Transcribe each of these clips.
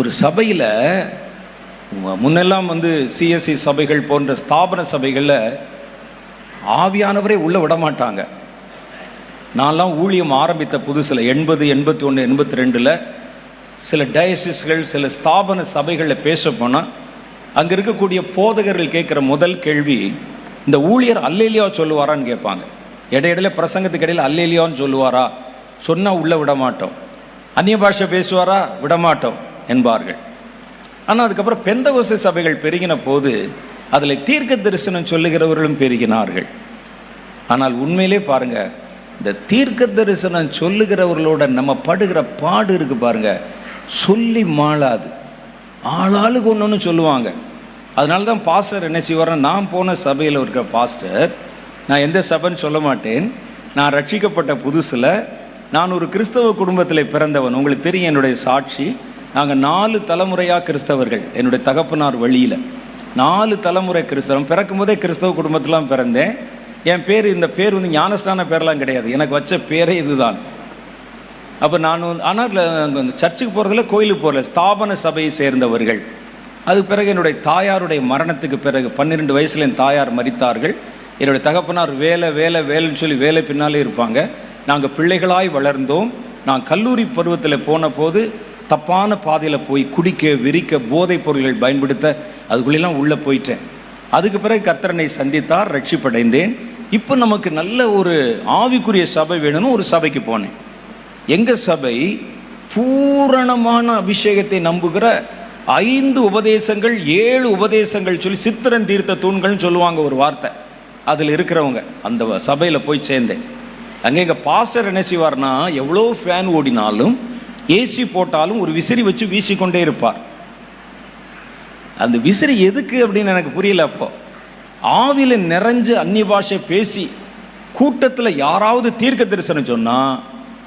ஒரு சபையில் முன்னெல்லாம் வந்து சிஎஸ்சி சபைகள் போன்ற ஸ்தாபன சபைகளில் ஆவியானவரே உள்ளே விட மாட்டாங்க நான்லாம் ஊழியம் ஆரம்பித்த புதுசில் எண்பது எண்பத்தி ஒன்று எண்பத்தி ரெண்டில் சில டயசிஸ்கள் சில ஸ்தாபன சபைகளில் பேச போனால் அங்கே இருக்கக்கூடிய போதகர்கள் கேட்குற முதல் கேள்வி இந்த ஊழியர் அல்லேலியா சொல்லுவாரான்னு கேட்பாங்க. இடையிடையில பிரசங்கத்துக்கு இடையில் அல்லேலியான்னு சொல்லுவாரா? சொன்னால் உள்ளே விட மாட்டோம் அந்நிய பாஷை பேசுவாரா? விட மாட்டோம் என்பார்கள். ஆனால் அதுக்கப்புறம் பெந்தகோச சபைகள் பெருகின போது அதில் தீர்க்க தரிசனம் சொல்லுகிறவர்களும் பெருகினார்கள். ஆனால் உண்மையிலே பாருங்க இந்த தீர்க்க தரிசனம் சொல்லுகிறவர்களோட நம்ம படுகிற பாடு இருக்கு பாருங்க சொல்லி மாளாது. ஆளாளுக்கு ஒன்று ஒன்று சொல்லுவாங்க. அதனால தான் பாஸ்டர் என்ன செய்வார்னா நான் போன சபையில் இருக்கிற பாஸ்டர் நான் எந்த சபைன்னு சொல்ல மாட்டேன். நான் ரட்சிக்கப்பட்ட புதுசில் நான் ஒரு கிறிஸ்தவ குடும்பத்தில் பிறந்தவன். உங்களுக்கு தெரியும் என்னுடைய சாட்சி. நாங்கள் நாலு தலைமுறையாக கிறிஸ்தவர்கள் என்னுடைய தகப்பனார் வழியில். நாலு தலைமுறை கிறிஸ்தவம். பிறக்கும் போதே கிறிஸ்தவ குடும்பத்திலாம் பிறந்தேன். என் பேர் இந்த பேர் வந்து ஞானஸ்தான பேர்லாம் கிடையாது. எனக்கு வச்ச பேரே இதுதான். அப்போ நான் வந்து ஆனால் அங்கே சர்ச்சுக்கு போகிறதில்ல கோயிலுக்கு போகல ஸ்தாபன சபையை சேர்ந்தவர்கள். அது பிறகு என்னுடைய தாயாருடைய மரணத்துக்கு பிறகு பன்னிரெண்டு வயசில் என் தாயார் மறித்தார்கள் என்னுடைய தகப்பனார் வேலை வேலை வேலைன்னு சொல்லி வேலை பின்னாலே இருப்பாங்க. நாங்கள் பிள்ளைகளாய் வளர்ந்தோம். நான் கல்லூரி பருவத்தில் போன போது தப்பான பாதையில் போய் குடிக்க விரிக்க போதைப் பொருள்கள் பயன்படுத்த அதுக்குள்ளெல்லாம் உள்ளே போயிட்டேன். அதுக்கு பிறகு கர்த்தரனை சந்தித்தார் ரட்சிப்படைந்தேன். இப்போ நமக்கு நல்ல ஒரு ஆவிக்குரிய சபை வேணும்னு ஒரு சபைக்கு போனேன். எங்கள் சபை? பூரணமான அபிஷேகத்தை நம்புகிற ஐந்து உபதேசங்கள் ஏழு உபதேசங்கள் சொல்லி சித்திரன் தீர்த்த தூண்கள்னு சொல்லுவாங்க ஒரு வார்த்தை. அதில் இருக்கிறவங்க அந்த சபையில் போய் சேர்ந்தேன். அங்கே எங்கள் பாஸ்டர் என்ன செய்வார்னா எவ்வளோ ஃபேன் ஓடினாலும் ஏசி போட்டாலும் ஒரு விசிறி வச்சு வீசிக்கொண்டே இருப்பார். அந்த விசிறி எதுக்கு அப்படின்னு எனக்கு புரியல அப்போ. ஆவில நிறைஞ்சு அந்நிய பாஷை பேசி கூட்டத்தில் யாராவது தீர்க்க தரிசனம் சொன்னால்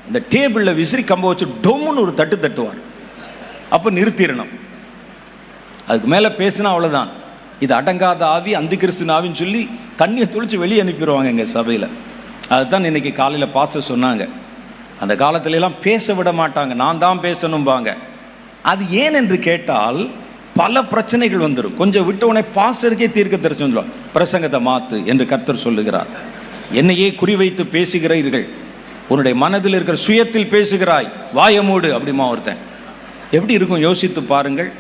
இந்த டேபிளில் விசிறி கம்ப வச்சு டொம்முன்னு ஒரு தட்டு தட்டுவார். அப்போ நிறுத்திடணும். அதுக்கு மேலே பேசினா அவ்வளோதான் இது அடங்காத ஆவி அந்த கிறிஸ்துவின் ஆவின்னு சொல்லி தண்ணியை துளிச்சு வெளியே அனுப்பிடுவாங்க எங்கள் சபையில். அதுதான் இன்னைக்கு காலையில் பாஸ்டர் சொன்னாங்க. அந்த காலத்துல எல்லாம் பேச விட மாட்டாங்க. நான் தான் பேசணும்பாங்க. அது ஏன் என்று கேட்டால் பல பிரச்சனைகள் வந்துடும் கொஞ்சம் விட்ட உடனே பாஸ்டருக்கே தீர்க்க தரிசனம் பிரசங்கத்தை மாத்து என்று கர்த்தர் சொல்லுகிறார். என்னையே குறிவைத்து பேசுகிறீர்கள். உன்னுடைய மனதில் இருக்கிற சுயத்தில் பேசுகிறாய். வாயமூடு அப்படிமா ஒருத்தன். எப்படி இருக்கும்? யோசித்து பாருங்கள்.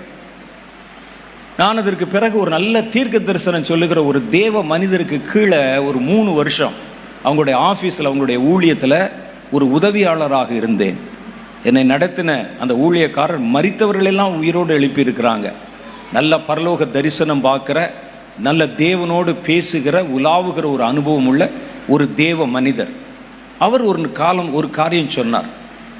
நான் அதற்கு பிறகு ஒரு நல்ல தீர்க்க தரிசனம் சொல்லுகிற ஒரு தேவ மனிதருக்கு கீழே ஒரு மூணு வருஷம். அவங்களுடைய ஆஃபீஸில் அவங்களுடைய ஊழியத்தில் ஒரு உதவியாளராக இருந்தேன். என்னை நடத்தின அந்த ஊழியக்காரர் மறித்தவர்களெல்லாம் உயிரோடு எழுப்பியிருக்கிறாங்க. நல்ல பரலோக தரிசனம் பார்க்குற நல்ல தேவனோடு பேசுகிற உலாவுகிற ஒரு அனுபவம் உள்ள ஒரு தேவ மனிதர். அவர் ஒரு காலம் ஒரு காரியம் சொன்னார்.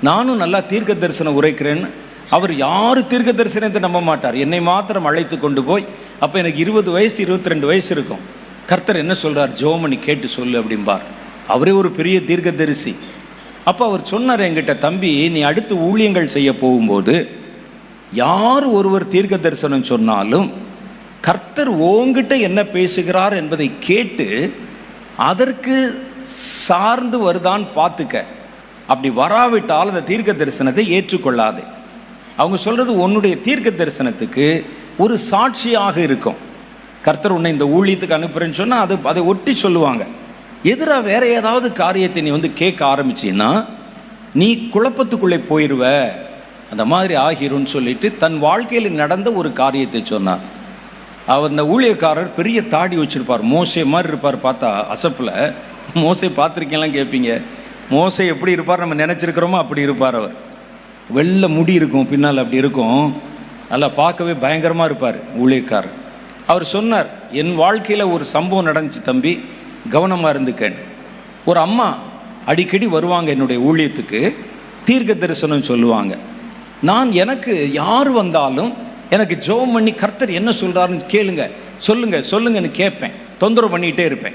நானும் நல்லா தீர்க்க தரிசனம் உரைக்கிறேன்னு. அவர் யார் தீர்க்க தரிசனத்தை நம்ப மாட்டார். என்னை மாத்திரம் அழைத்து கொண்டு போய் அப்போ எனக்கு இருபது வயசு இருபத்தி ரெண்டு வயசு இருக்கும். கர்த்தர் என்ன சொல்கிறார் ஜோமணி கேட்டு சொல்லு அப்படிம்பார். அவரே ஒரு பெரிய தீர்க்க தரிசி அப்போ அவர் சொன்னார் என்கிட்ட தம்பி நீ அடுத்து ஊழியங்கள் செய்ய போகும்போது யார் ஒருவர் தீர்க்க தரிசனம் சொன்னாலும் கர்த்தர் ஓங்கிட்ட என்ன பேசுகிறார் என்பதை கேட்டு அதற்கு சார்ந்து வருதான்னு பார்த்துக்க. அப்படி வராவிட்டால் அந்த தீர்க்க தரிசனத்தை ஏற்றுக்கொள்ளாதே. அவங்க சொல்றது உன்னுடைய தீர்க்க தரிசனத்துக்கு ஒரு சாட்சியாக இருக்கும். கர்த்தர் உன்னை இந்த ஊழியத்துக்கு அனுப்புறேன்னு சொன்னால் அது அதை ஒட்டி சொல்லுவாங்க. எதிராக வேற ஏதாவது காரியத்தை நீ வந்து கேட்க ஆரம்பிச்சின்னா நீ குழப்பத்துக்குள்ளே போயிடுவ அந்த மாதிரி ஆகிரும்னு சொல்லிட்டு தன் வாழ்க்கையில் நடந்த ஒரு காரியத்தை சொன்னார் அவர் அந்த ஊழியக்காரர் பெரிய தாடி வச்சிருப்பார். மோசை மாதிரி இருப்பார் பார்த்தா அசப்பில். மோசை பார்த்துருக்கீங்களாம் கேட்பீங்க மோசை எப்படி இருப்பார் நம்ம நினச்சிருக்கிறோமோ அப்படி இருப்பார் அவர். வெள்ளை முடி இருக்கும் பின்னால் அப்படி இருக்கும். நல்லா பார்க்கவே பயங்கரமாக இருப்பார் ஊழியக்காரர். அவர் சொன்னார் என் வாழ்க்கையில் ஒரு சம்பவம் நடந்துச்சு தம்பி. கவனமாக இருந்துக்கேன் ஒரு அம்மா அடிக்கடி வருவாங்க என்னுடைய ஊழியத்துக்கு தீர்க்க தரிசனம் சொல்லுவாங்க. நான் எனக்கு யார் வந்தாலும் எனக்கு ஜெபம் பண்ணி கர்த்தர் என்ன சொல்கிறாருன்னு கேளுங்க. சொல்லுங்க சொல்லுங்கன்னு கேட்பேன். தொந்தரவு பண்ணிக்கிட்டே இருப்பேன்.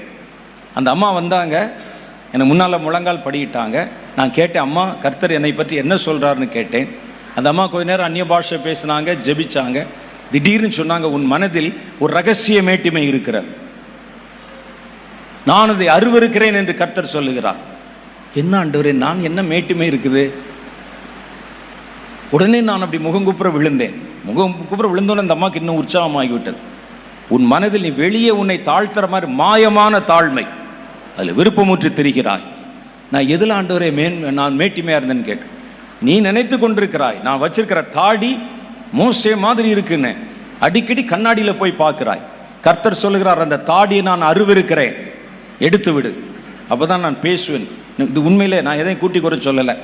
அந்த அம்மா வந்தாங்க. என்னை முன்னால் முழங்கால் படிக்கிட்டாங்க நான் கேட்டேன் அம்மா கர்த்தர் என்னை பற்றி என்ன சொல்கிறாருன்னு கேட்டேன். அந்த அம்மா கொஞ்ச நேரம் அந்நிய பாஷை பேசினாங்க ஜெபிச்சாங்க. திடீர்னு சொன்னாங்க உன் மனதில் ஒரு ரகசிய மேட்டிமை இருக்கிறது. நான் அதை அருவருக்கிறேன் என்று கர்த்தர் சொல்லுகிறார். என்ன ஆண்டவரே நான் என்ன மேட்டுமை இருக்குது? உடனே நான் அப்படி முகங்குப்புற விழுந்தேன். முகம் குப்புற அந்த அம்மாவுக்கு இன்னும் உற்சாகமாகிவிட்டது. உன் மனதில் நீ வெளியே உன்னை தாழ்த்துற மாதிரி மாயமான தாழ்மை அதில் விருப்பமுற்று திரிகிறாய். நான் எதில் ஆண்டவரே மேன் நான் மேட்டிமையாக இருந்தேன்னு கேட்டேன். நீ நினைத்து கொண்டிருக்கிறாய் நான் வச்சிருக்கிற தாடி மோசே மாதிரி இருக்குன்னு. அடிக்கடி கண்ணாடியில் போய் பார்க்கிறாய். கர்த்தர் சொல்லுகிறார் அந்த தாடியை நான் அருவிருக்கிறேன். எடுத்து விடு அப்போ தான் நான் பேசுவேன். இது உண்மையிலே நான் எதையும் கூட்டி குறை சொல்லலை.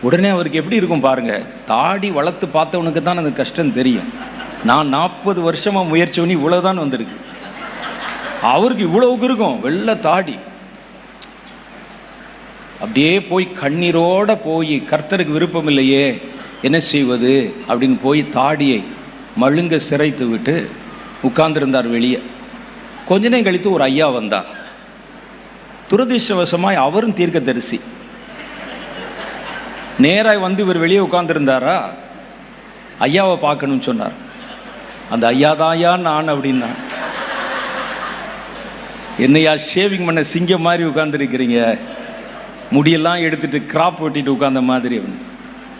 உடனே அவருக்கு எப்படி இருக்கும் பாருங்கள் தாடி வளர்த்து பார்த்தவனுக்கு தான் அந்த கஷ்டம் தெரியும். நான் நாற்பது வருஷமாக முயற்சி பண்ணி இவ்வளவுதான் வந்திருக்கு. அவருக்கு இவ்வளவுக்கு இருக்கும். வெள்ள தாடி. அப்படியே போய் கண்ணீரோட போய் கர்த்தருக்கு விருப்பம் இல்லையே. என்ன செய்வது? அப்படின்னு போய் தாடியை மழுங்க சிரைத்து விட்டு உட்கார்ந்திருந்தார் வெளியே. கொஞ்ச நேரம் கழித்து ஒரு ஐயா வந்தார் துரதிர்ஷ்டவசமாய் அவரும் தீர்க்கதரிசி. நேராய் வந்து இவர் வெளியே உட்காந்துருந்தாரா ஐயாவை பார்க்கணும்னு சொன்னார். அந்த ஐயா தாயா நான் அப்படின்னா. என்னையா ஷேவிங் பண்ண சிங்கம் மாதிரி உட்காந்துருக்கிறீங்க முடியெல்லாம் எடுத்துட்டு கிராப் வெட்டிட்டு உட்கார்ந்த மாதிரி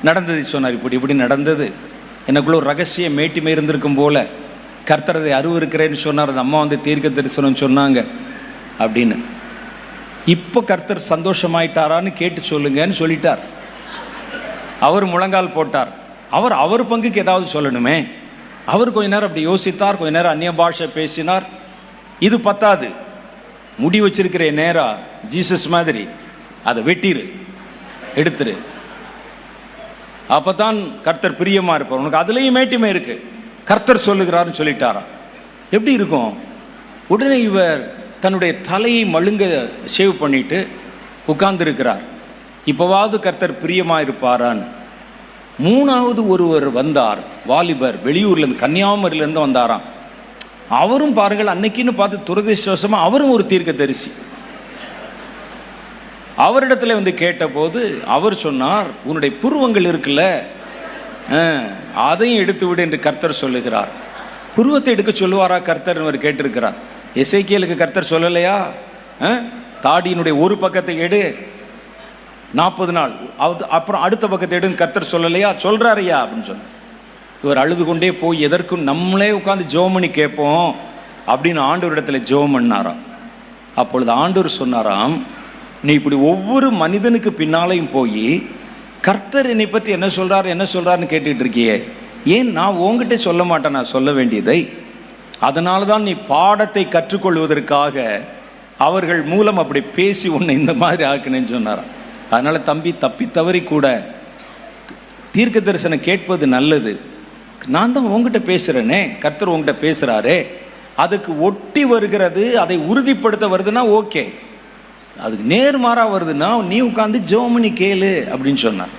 நடந்தது சொன்னார் இப்படி இப்படி நடந்தது. எனக்குள்ள ஒரு ரகசிய மேட்டிமை இருந்திருக்கும் போல. கர்த்தரதை அருவு இருக்கிறேன்னு சொன்னார் அந்த அம்மா வந்து தீர்க்க தரிசனம் சொன்னாங்க அப்படின்னு. இப்போ கர்த்தர் சந்தோஷமாயிட்டாரான்னு கேட்டு சொல்லுங்கன்னு சொல்லிட்டார். அவர் முழங்கால் போட்டார். அவர் அவர் பங்குக்கு ஏதாவது சொல்லணுமே? அவர் கொஞ்ச நேரம் அப்படி யோசித்தார் கொஞ்ச நேரம் அந்நிய பாஷை பேசினார். இது பத்தாது. முடி வச்சிருக்கிற நேரா ஜீசஸ் மாதிரி அதை வெட்டிரு எடுத்துரு. அப்போ தான் கர்த்தர் பிரியமாக இருப்பார். உனக்கு அதுலேயும் மேட்டிமை இருக்குது கர்த்தர் சொல்லுகிறாருன்னு சொல்லிட்டாராம் எப்படி இருக்கும்? உடனே இவர் தன்னுடைய தலையை மழுங்க ஷேவ் பண்ணிட்டு உட்கார்ந்துருக்கிறார். இப்போவாவது கர்த்தர் பிரியமாக இருப்பாரான்னு மூணாவது ஒருவர் வந்தார் வாலிபர் வெளியூர்லேருந்து கன்னியாகுமரியிலேருந்து வந்தாராம். அவரும் பாருங்கள் அன்னைக்குன்னு பார்த்து துரதிருஷ்டவசமா அவரும் ஒரு தீர்க்க தரிசி அவரிடத்துல வந்து கேட்டபோது அவர் சொன்னார் உன்னுடைய புருவங்கள் இருக்குல்ல அதையும் எடுத்து விடு என்று கர்த்தர் சொல்லுகிறார். புருவத்தை எடுக்க சொல்லுவாரா கர்த்தர் அவர் கேட்டிருக்கிறார். எசைக்கியலுக்கு கர்த்தர் சொல்லலையா? ஆ? தாடியினுடைய ஒரு பக்கத்தை எடு. நாற்பது நாள். அது அப்புறம் அடுத்த பக்கத்தை எடுன்னு கர்த்தர் சொல்லலையா? சொல்கிறாரையா அப்படின்னு சொன்னார். இவர் அழுது கொண்டே போய் எதற்கும் நம்மளே உட்காந்து ஜோமணி பண்ணி கேட்போம் அப்படின்னு ஆண்டவரிடத்துல ஜோம் பண்ணாராம். அப்பொழுது ஆண்டவர் சொன்னாராம் நீ இப்படி ஒவ்வொரு மனிதனுக்கு பின்னாலையும் போய் கர்த்தர் என்னை பற்றி என்ன சொல்கிறார் என்ன சொல்கிறாருன்னு கேட்டுக்கிட்டு இருக்கியே. ஏன் நான் உங்ககிட்ட சொல்ல மாட்டேன் நான் சொல்ல வேண்டியதை? அதனால தான் நீ பாடத்தை கற்றுக்கொள்வதற்காக அவர்கள் மூலம் அப்படி பேசி உன்னை இந்த மாதிரி ஆக்குனேன்னு சொன்னாராம். அதனால் தம்பி தப்பி தவறி கூட தீர்க்க தரிசனம் கேட்பது நல்லது. நான் தான் உங்ககிட்ட பேசுகிறேனே கர்த்தர் உங்ககிட்ட பேசுகிறாரே அதுக்கு ஒட்டி வருகிறது அதை உறுதிப்படுத்த வருதுன்னா ஓகே. அதுக்கு நேர்மாறாக வருதுன்னா நீ உட்காந்து ஜெபமணி கேளு அப்படின்னு சொன்னார்.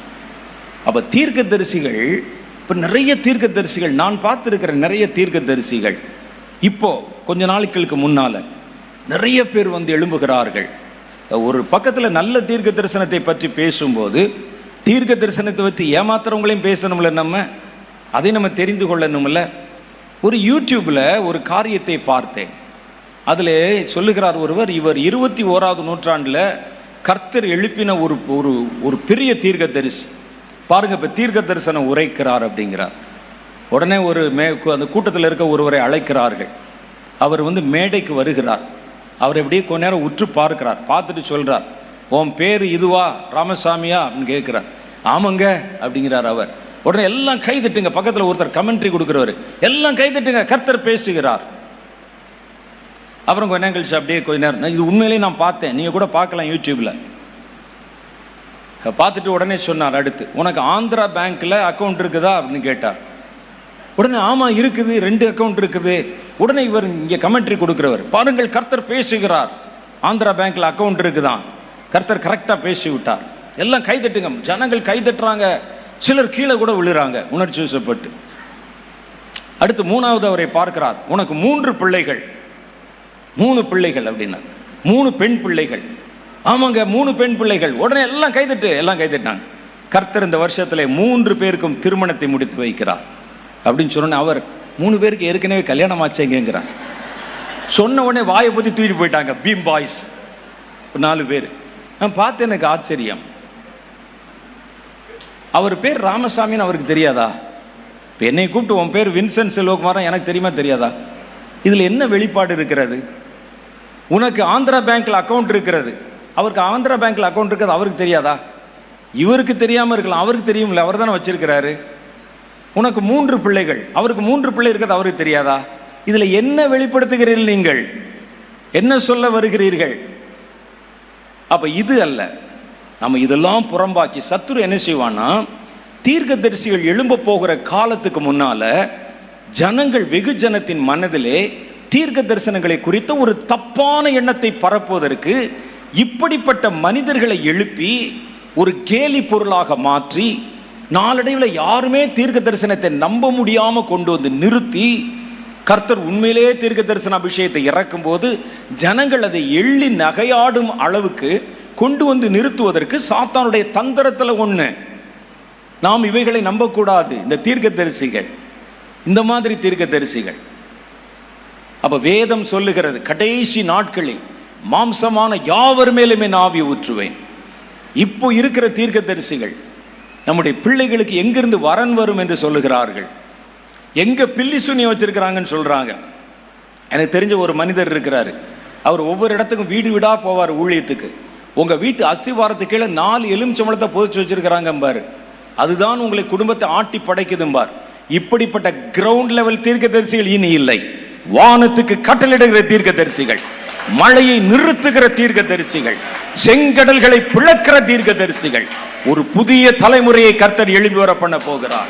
அப்போ தீர்க்க தரிசிகள் இப்போ நிறைய தீர்க்க தரிசிகள் நான் பார்த்துருக்கிற நிறைய தீர்க்க தரிசிகள் இப்போ கொஞ்ச நாட்களுக்கு முன்னால் நிறைய பேர் வந்து எழும்புகிறார்கள். ஒரு பக்கத்தில் நல்ல தீர்க்க தரிசனத்தை பற்றி பேசும்போது தீர்க்க தரிசனத்தை பற்றி ஏமாத்துறவங்களையும் பேசணும்ல நம்ம? அதை நம்ம தெரிந்து கொள்ளணும்ல? ஒரு யூடியூப்பில் ஒரு காரியத்தை பார்த்தேன். அதில் சொல்லுகிறார் ஒருவர் இவர் இருபத்தி ஓராவது நூற்றாண்டில் கர்த்தர் எழுப்பின ஒரு ஒரு ஒரு பெரிய தீர்க்க தரிசி பாருங்க இப்போ தீர்க்க தரிசனம் உரைக்கிறார் அப்படிங்கிறார். உடனே ஒரு மே அந்த கூட்டத்தில் இருக்க ஒருவரை அழைக்கிறார்கள். அவர் வந்து மேடைக்கு வருகிறார். அவர் எப்படியே கொஞ்ச நேரம் உற்று பார்க்கிறார். பார்த்துட்டு சொல்கிறார் உன் பேர் இதுவா? ராமசாமியா? அப்படின்னு கேட்குறார். ஆமாங்க அப்படிங்கிறார் அவர். உடனே எல்லாம் கைதட்டுங்க. பக்கத்தில் ஒருத்தர் கமெண்ட்ரி கொடுக்குறவர். எல்லாம் கைதட்டுங்க கர்த்தர் பேசுகிறார். அப்புறம் கொஞ்ச நேரம் கழிச்சு அப்படியே கொஞ்ச நேரம் இது உண்மையிலேயே நான் பார்த்தேன். நீங்கள் கூட பார்க்கலாம் யூடியூப்பில் பார்த்துட்டு உடனே சொன்னார் அடுத்து உனக்கு ஆந்திரா பேங்க்கில் அக்கௌண்ட் இருக்குதா? அப்படின்னு கேட்டார். உடனே ஆமாம் இருக்குது. ரெண்டு அக்கௌண்ட் இருக்குது. உடனே இவர் இங்கே கமெண்ட்ரி கொடுக்குறவர். பாருங்கள் கர்த்தர் பேசுகிறார். ஆந்திரா பேங்க்கில் அக்கௌண்ட் இருக்குதான் கர்த்தர் கரெக்டாக பேசி விட்டார் எல்லாம் கை தட்டுங்க ஜனங்கள் கை தட்டுறாங்க சிலர் கீழே கூட விழுறாங்க. உணர்ச்சி வசப்பட்டு அடுத்து மூணாவது அவரை பார்க்கிறார். உனக்கு மூன்று பிள்ளைகள். மூணு பிள்ளைகள் அப்படின்னா மூணு பெண் பிள்ளைகள். ஆமாங்க மூணு பெண் பிள்ளைகள். உடனே எல்லாம் கைதட்டு எல்லாம் கைதட்டாங்க. கர்த்தர் இந்த வருஷத்தில் மூன்று பேருக்கும் திருமணத்தை முடித்து வைக்கிறார். அப்படின்னு சொன்னோன்னே அவர் மூணு பேருக்கு ஏற்கனவே கல்யாணம் ஆச்சேங்கிறார் சொன்ன உடனே வாயை பற்றி தூக்கிட்டு போயிட்டாங்க பீம் பாய்ஸ் நாலு பேர். நான் பார்த்து எனக்கு ஆச்சரியம். அவர் பேர் ராமசாமின்னு அவருக்கு தெரியாதா? இப்போ என்னை கூப்பிட்டு உன் பேர் வின்சென்ட் செல்வகுமாரன் எனக்கு தெரியுமா தெரியாதா? இதில் என்ன வெளிப்பாடு இருக்கிறது? உனக்கு ஆந்திரா பேங்க்ல அக்கௌண்ட் இருக்கிறது. அவருக்கு ஆந்திரா பேங்க்ல அக்கௌண்ட் இருக்கிறது அவருக்கு தெரியாதா? இவருக்கு தெரியாமல் இருக்கலாம். அவருக்கு தெரியும்ல அவர் தானே வச்சிருக்கிறாரு. உனக்கு மூன்று பிள்ளைகள். அவருக்கு மூன்று பிள்ளை இருக்கிறது அவருக்கு தெரியாதா? இதில் என்ன வெளிப்படுத்துகிறீர்கள் நீங்கள்? என்ன சொல்ல வருகிறீர்கள்? அப்ப இது அல்ல. நம்ம இதெல்லாம் புறம்பாக்கி சத்துரு என்ன செய்வான்னா தீர்க்கதரிசிகள் எழும்ப போகிற காலத்துக்கு முன்னால ஜனங்கள் வெகுஜனத்தின் மனதிலே தீர்க்க தரிசனங்களை குறித்த ஒரு தப்பான எண்ணத்தை பரப்புவதற்கு இப்படிப்பட்ட மனிதர்களை எழுப்பி ஒரு கேலி பொருளாக மாற்றி நாளடைவில் யாருமே தீர்க்க தரிசனத்தை நம்ப முடியாமல் கொண்டு வந்து நிறுத்தி கர்த்தர் உண்மையிலேயே தீர்க்க தரிசன அபிஷேகத்தை இறக்கும் போது ஜனங்கள் அதை எள்ளி நகையாடும் அளவுக்கு கொண்டு வந்து நிறுத்துவதற்கு சாத்தானுடைய தந்திரத்தில் ஒன்று நாம் இவைகளை நம்பக்கூடாது. இந்த தீர்க்க தரிசிகள் இந்த மாதிரி தீர்க்க தரிசிகள் அப்போ வேதம் சொல்லுகிறது கடைசி நாட்களில் மாம்சமான யாவர் மேலுமே நாவி ஊற்றுவேன். இப்போ இருக்கிற தீர்க்க தரிசிகள் நம்முடைய பிள்ளைகளுக்கு எங்கிருந்து வரன் வரும் என்று சொல்லுகிறார்கள். எங்கே பில்லி சுனியை வச்சிருக்கிறாங்கன்னு சொல்கிறாங்க எனக்கு தெரிஞ்ச ஒரு மனிதர் இருக்கிறாரு. அவர் ஒவ்வொரு இடத்துக்கும் வீடு வீடாக போவார் ஊழியத்துக்கு. உங்கள் வீட்டு அஸ்திவாரத்துக்கு கீழே நாலு எலுமிச்சம்பழத்தை புதைச்சி வச்சிருக்கிறாங்க பாரு அதுதான் உங்களை குடும்பத்தை ஆட்டி படைக்குதும்பார் இப்படிப்பட்ட கிரவுண்ட் லெவல் தீர்க்க தரிசிகள் இனி இல்லை. வானத்துக்கு கட்டளிடுகிற தீர்க்கதரிசிகள் மழையை நிறுத்துகிற தீர்க்க தரிசிகள் செங்கடல்களை பிளக்கிற தீர்க்கதரிசிகள் ஒரு புதிய தலைமுறையை கர்த்தர் எழுப்பி வர பண்ண போகிறார்.